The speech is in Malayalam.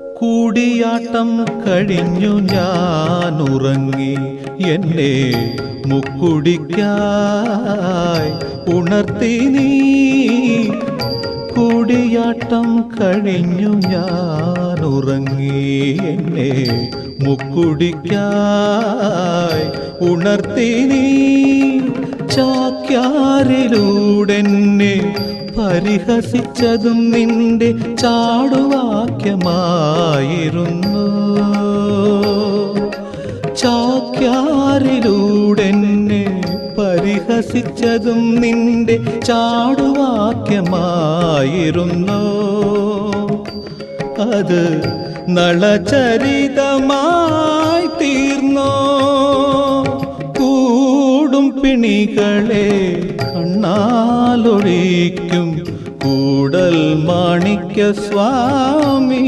കൂടിയാട്ടം കഴിഞ്ഞു ഞാൻ ഉറങ്ങി എന്നെ മുക്കുടിക്കായി ഉണർത്തി നീ. കൂടിയാട്ടം കഴിഞ്ഞു ഞാൻ ഉറങ്ങി എന്നെ മുക്കുടിക്കായി ഉണർത്തി നീ. ചാക്യാരിലൂടെന്നെ പരിഹസിച്ചതും നിന്റെ ചാടുവാക്യമായിരുന്നു ചാക്യാരിലൂടെന്നെ പരിഹസിച്ചതും നിന്റെ ചാടുവാക്യമായിരുന്നു. അത് നളചരിതമായി തീർന്നോ? കൂടും പിണികളെ കണ്ണാലൊഴിക്കും കൂടൽ മാണിക്യ സ്വാമി